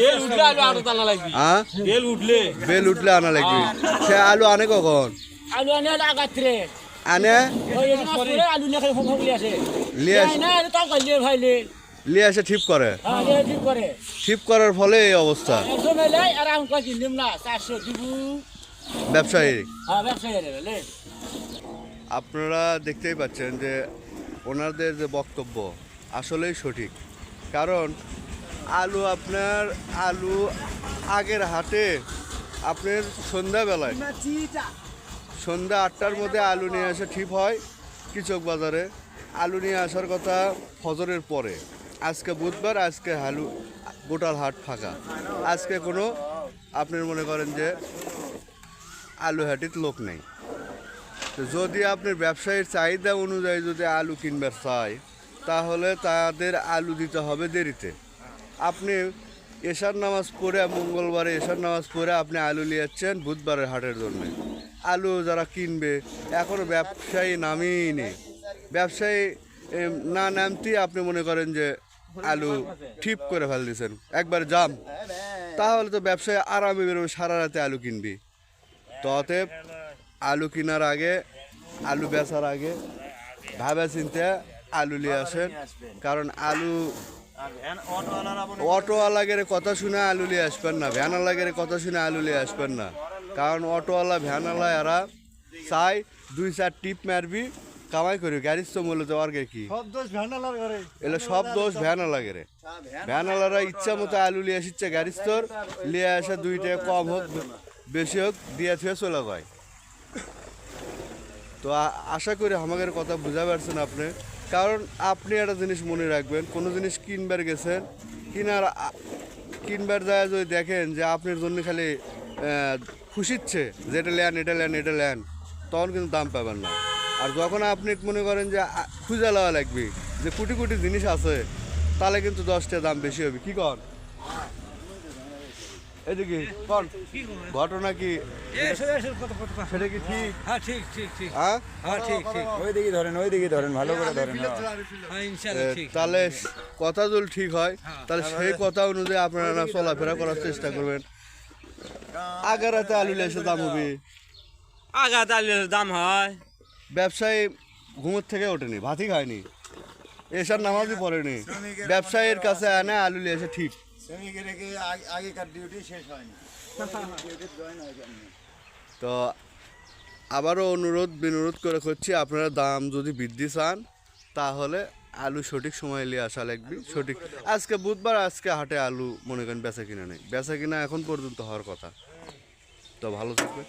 Bell উঠলে হ্যাঁ? Bell উঠলে। বেল উঠলে আনা লাগবে। সে আলু আনে কখন? আলু আনে আগাত্রে। আনে? ওই মাস করে আলু না খাই ফোন আসে। লিয়ে আসে। না এটা তো কইলে ভাইলে। লিয়ে এসে ঠিক করে। হ্যাঁ ঠিক করার ফলে এই অবস্থা। একজন এলে আর আমি কই দিলাম না 400 দিব। ব্যবসায়ী। হ্যাঁ আপনারা দেখতেই পাচ্ছেন যে ওনাদের যে বক্তব্য আসলেই সঠিক। কারণ আলু আপনার আলু আগের হাটে আপনার সন্ধ্যাবেলায়। সন্ধ্যা আটটার মধ্যে আলু নিয়ে আসা ঠিক হয় কৃষক বাজারে। আলু নিয়ে আসার কথা ফজরের পরে। আজকে বুধবার, আজকে আলু গোটাল হাট ফাঁকা। আজকে কোনো আপনার মনে করেন যে আলু হাটির লোক নেই। তো যদি আপনার ব্যবসায়ীর চাহিদা অনুযায়ী যদি আলু কিনবার চায়, তাহলে তাদের আলু দিতে হবে দেরিতে। আপনি এশার নামাজ পড়ে মঙ্গলবারে এশার নামাজ পড়ে আপনি আলু নিয়ে যাচ্ছেন বুধবারের হাটের জন্য। আলু যারা কিনবে এখনও ব্যবসায়ী নামেই নেই ব্যবসায়ী না নামতেই আপনি মনে করেন যে আলু ঠিক করে ফেল দিয়েছেন একবার জাম তাহলে তো ব্যবসায়ী আরামে বেরোবে, সারা রাতে আলু কিনবি। তো অতএব আলু কেনার আগে, আলু বেচার আগে ভাবে চিনতে আলু নিয়ে আসেন। কারণ আলু অটোওয়ালাগের কথা শুনে আলু নিয়ে আসবেন না ভ্যানওয়ালাগের কথা শুনে আলু নিয়ে আসবেন না। কারণ অটোওয়ালা ভ্যানওয়ালা এরা চাই দুই চার টিপ মারবি কামাই করবি গাড়ির তো কি? সব দোষ ভ্যান্ডালার ঘরে। এগুলো সব দোষ ভ্যানওয়ালাগের। ভ্যানওয়ালারা ইচ্ছা মতো আলু নিয়ে আসছে গাড়ির তোর নিয়ে আসে দুই টাকা কম হোক বেশি হোক দিয়ে থুয়ে চলে যায়। তো আশা করি আমাদের কথা বুঝা পারছেন আপনি। কারণ আপনি একটা জিনিস মনে রাখবেন, কোনো জিনিস কিনবার গেছেন, কিনার কিনবার যায় যদি দেখেন যে আপনার জন্য খালি খুশিচ্ছে যে এটা ল্যান এটা ল্যান এটা ল্যান তখন কিন্তু দাম পাবেন না। আর যখন আপনি মনে করেন যে খুঁজে লওয়া লাগবে, যে কোটি কোটি জিনিস আছে, তাহলে কিন্তু দশটা দাম বেশি হবে। কী কর এদিকে কন ঘটনা কি। সেটা কি ঠিক? হ্যাঁ ঠিক ঠিক ঠিক। হ্যাঁ? হ্যাঁ ঠিক ঠিক। ওই দিকে ধরেন ওই দিকে ধরেন ভালো করে ধরেন। হ্যাঁ। হ্যাঁ এ, ইনশাআল্লাহ ঠিক তাহলে কথা যদি ঠিক হয় তাহলে সেই কথা অনুযায়ী আপনারা চলাফেরা করার চেষ্টা করবেন। আগের রাতে আলু এসে দাম হবে। আগা আলুর দাম হয়। ব্যবসায়ী ঘুমোর থেকে ওঠেনি ভাতই খায়নি। এসার নামাজই পড়েনি। ব্যবসায়ীর কাছে আনে আলু এসে ঠিক। শ্রমিকের কি আগেকার ডিউটি শেষ হয়নি। তো আবারও অনুরোধ বিনোরোধ করে করছি আপনারা দাম যদি বৃদ্ধি চান তাহলে আলু সঠিক সময় নিয়ে আসা লাগবে। সঠিক আজকে বুধবার আজকে হাটে আলু মনে করেন বেচা কিনা নেই। বেচা কিনা এখন পর্যন্ত হওয়ার কথা। তো ভালো থাকবে